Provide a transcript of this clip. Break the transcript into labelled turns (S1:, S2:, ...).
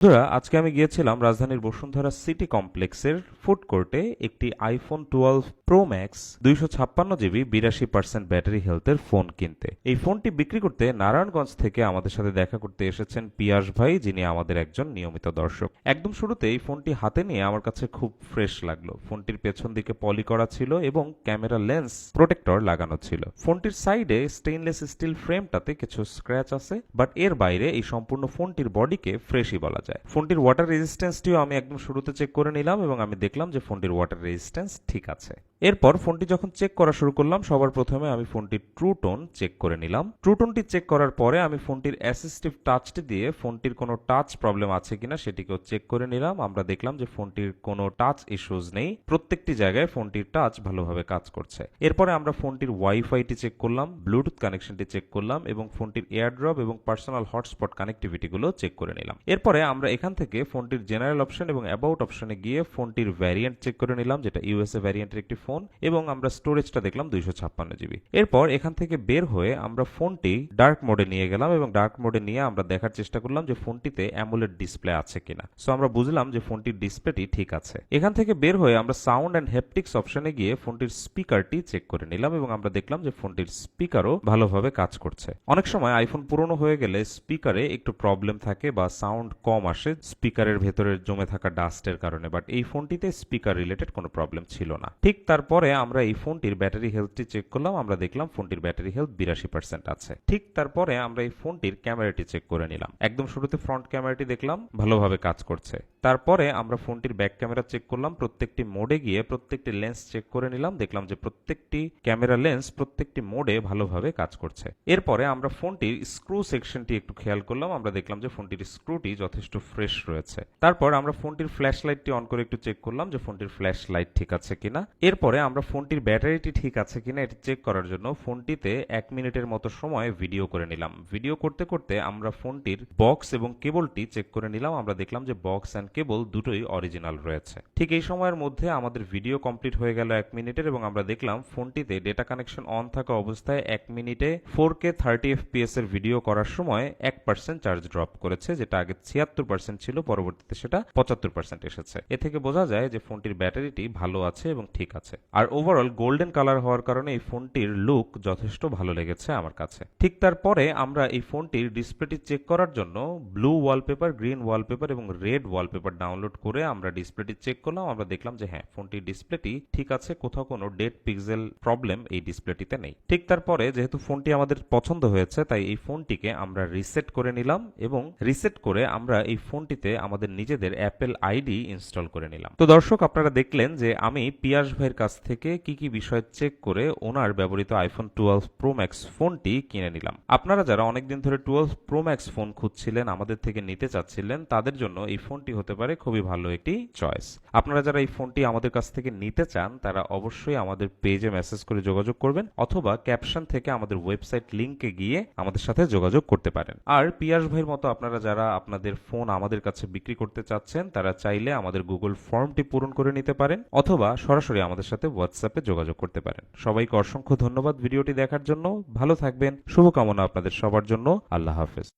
S1: বন্ধুরা, আজকে আমি গিয়েছিলাম রাজধানীর বসুন্ধরা সিটি কমপ্লেক্সের ফুড কোর্টে একটি আইফোন টুয়েলভ প্রো ম্যাক্স দুইশো ছাপ্পান্ন জিবি বিরাশি পার্সেন্ট ব্যাটারি হেলথের ফোন কিনতে। এই ফোনটি বিক্রি করতে নারায়ণগঞ্জ থেকে আমাদের সাথে দেখা করতে এসেছেন পিয়াস ভাই, যিনি আমাদের একজন নিয়মিত দর্শক। একদম শুরুতে এই ফোনটি হাতে নিয়ে আমার কাছে খুব ফ্রেশ লাগল। ফোনটির পেছন দিকে পলি করা ছিল এবং ক্যামেরা লেন্স প্রোটেক্টর লাগানো ছিল। ফোনটির সাইডে স্টেইনলেস স্টিল ফ্রেমটাতে কিছু স্ক্র্যাচ আছে বাট এর বাইরে এই সম্পূর্ণ ফোনটির বডিকে ফ্রেশই বলা যায়। ফোনটির ওয়াটার রেজিস্ট্যান্সটিও আমি একদম শুরুতে চেক করে নিলাম এবং আমি দেখলাম যে ফোনটির ওয়াটার রেজিস্ট্যান্স ঠিক আছে। এরপর ফোনটি যখন চেক করা শুরু করলাম, সবার প্রথমে আমি ফোনটির ট্রু টোন চেক করে নিলাম। ট্রু টোনটি চেক করার পরে আমি ফোনটির অ্যাসিস্টিভ টাচটি দিয়ে ফোনটির কোনো টাচ প্রবলেম আছে কিনা সেটিকেও চেক করে নিলাম। আমরা দেখলাম যে ফোনটির কোনো টাচ ইস্যুজ নেই। প্রত্যেকটি জায়গায় ফোনটির টাচ ভালোভাবে কাজ করছে। এরপরে আমরা ফোনটির ওয়াইফাইটি চেক করলাম ব্লুটুথ কানেকশনটি চেক করলাম এবং ফোনটির এয়ারড্রপ এবং পার্সোনাল হটস্পট কানেক্টিভিটিগুলো চেক করে নিলাম। এরপরে আমরা এখান থেকে ফোনটির জেনারেল অপশন এবং অ্যাবাউট অপশনে গিয়ে ফোনটির ভ্যারিয়েন্ট চেক করে নিলাম, যেটা ইউএসএ ভ্যারিয়েন্টের একটি ফোন এবং আমরা স্টোরেজটা দেখলাম দুইশো ছাপ্পান্ন জিবি এরপর এখান থেকে বের হয়ে আমরা ফোনটি ডার্ক মোডে নিয়ে গেলাম এবং ডার্ক মোডে নিয়ে আমরা দেখার চেষ্টা করলাম যে ফোনটিতে অ্যামুলেট ডিসপ্লে আছে কিনা। সো আমরা বুঝলাম যে ফোনটির ডিসপ্লেটি ঠিক আছে। এখান থেকে বের হয়ে আমরা সাউন্ড অ্যান্ড হেপটিক্স অপশনে গিয়ে ফোনটির স্পিকারটি চেক করে নিলাম এবং আমরা দেখলাম যে ফোনটির স্পিকারও ভালোভাবে কাজ করছে। অনেক সময় আইফোন পুরনো হয়ে গেলে স্পিকারে একটু প্রবলেম থাকে বা সাউন্ড কম আসে স্পিকারের ভেতরে জমে থাকা ডাস্টের কারণে বাট এই ফোনটিতে স্পিকার রিলেটেড কোনো প্রবলেম ছিল না। ঠিক তারপরে আমরা এই ফোনটির ব্যাটারি হেলথটি চেক করলাম, আমরা দেখলাম ফোনটির ব্যাটারি হেলথ বিরাশি পার্সেন্ট আছে। ঠিক তারপরে আমরা এই ফোনটির ক্যামেরাটি চেক করে নিলাম। একদম শুরুতে ফ্রন্ট ক্যামেরাটি দেখলাম, ভালোভাবে কাজ করছে। তারপরে আমরা ফোনটির ব্যাক ক্যামেরা চেক করলাম, প্রত্যেকটি মোডে গিয়ে প্রত্যেকটি লেন্স চেক করে নিলাম, দেখলাম যে প্রত্যেকটি ক্যামেরা লেন্স প্রত্যেকটি মোডে ভালোভাবে কাজ করছে। এরপরে আমরা ফোনটির স্ক্রু সেকশনটি একটু খেয়াল করলাম, আমরা দেখলাম যে ফোনটির স্ক্রুটি যথেষ্ট ফ্রেশ রয়েছে। তারপর আমরা ফোনটির ফ্ল্যাশ লাইটটি অন করে একটু চেক করলাম যে ফোনটির ফ্ল্যাশ লাইট ঠিক আছে কিনা। এরপরে আমরা ফোনটির ব্যাটারিটি ঠিক আছে কিনা এটি চেক করার জন্য ফোনটিতে এক মিনিটের মতো সময় ভিডিও করে নিলাম। ভিডিও করতে করতে আমরা ফোনটির বক্স এবং কেবলটি চেক করে নিলাম। আমরা দেখলাম যে বক্স অ্যান্ড কেবল দুটোই অরিজিনাল রয়েছে। ঠিক এই সময়ের মধ্যে আমাদের ভিডিও কমপ্লিট হয়ে গেল এক মিনিটের এবং আমরা দেখলাম ফোনটিতে ডেটা কানেকশন অন থাকা অবস্থায় এক মিনিটে ফোর কে থার্টি এফপিএস এর ভিডিও করার সময় এক পার্সেন্ট চার্জ ড্রপ করেছে, যেটা আগে ছিয়াত্তর পার্সেন্ট ছিল, পরবর্তীতে সেটা পঁচাত্তর পার্সেন্ট এসেছে। এ থেকে বোঝা যায় যে ফোনটির ব্যাটারিটি ভালো আছে এবং ঠিক আছে। আর ওভারঅল গোল্ডেন কালার হওয়ার কারণে এই ফোনটির লুক যথেষ্ট ভালো লেগেছে আমার কাছে। ঠিক তারপরে আমরা এই ফোনটির ডিসপ্লেটি চেক করার জন্য ব্লু ওয়ালপেপার গ্রিন ওয়ালপেপার এবং রেড ওয়ালপেপার ডাউনলোড করে আমরা ডিসপ্লেটি চেক করলাম। আমরা দেখলাম যে হ্যাঁ ফোনটির ডিসপ্লেটি ঠিক আছে, কোথাও কোনো ডেড পিক্সেল প্রবলেম এই ডিসপ্লেটিতে নেই। ঠিক তারপরে যেহেতু ফোনটি আমাদের পছন্দ হয়েছে, তাই এই ফোনটিকে আমরা রিসেট করে নিলাম এবং রিসেট করে আমরা এই ফোনটিতে আমাদের নিজেদের অ্যাপেল আইডি ইনস্টল করে নিলাম। তো দর্শক, আপনারা দেখলেন যে আমি পিয়াস ভাইয়ের কাছ থেকে কি কি বিষয় চেক করে ওনার ব্যবহৃত আইফোন টুয়েলভ প্রো ম্যাক্স ফোনটি কিনে নিলাম। আপনারা যারা অনেকদিন ধরে টুয়েলভ প্রো ম্যাক্স ফোন খুঁজছিলেন, আমাদের থেকে নিতে চাচ্ছিলেন, তাদের জন্য এই ফোনটি হতে পারে খুবই ভালো একটি চয়েস আপনারা যারা এই ফোনটি আমাদের কাছ থেকে নিতে চান, তারা অবশ্যই আমাদের পেজে মেসেজ করে যোগাযোগ করবেন, অথবা ক্যাপশন থেকে আমাদের ওয়েবসাইট লিংকে গিয়ে আমাদের সাথে যোগাযোগ করতে পারেন। আর পিয়াস ভাইয়ের মতো আপনারা যারা আপনাদের ফোন আমাদের কাছে বিক্রি করতে চাচ্ছেন, তারা চাইলে আমাদের গুগল ফর্মটি পূরণ করে নিতে পারেন, অথবা সরাসরি আমাদের সাথে হোয়াটসঅ্যাপে যোগাযোগ করতে পারেন। সবাইকে অসংখ্য ধন্যবাদ ভিডিওটি দেখার জন্য। ভালো থাকবেন। শুভকামনা আপনাদের সবার জন্য। আল্লাহ হাফেজ।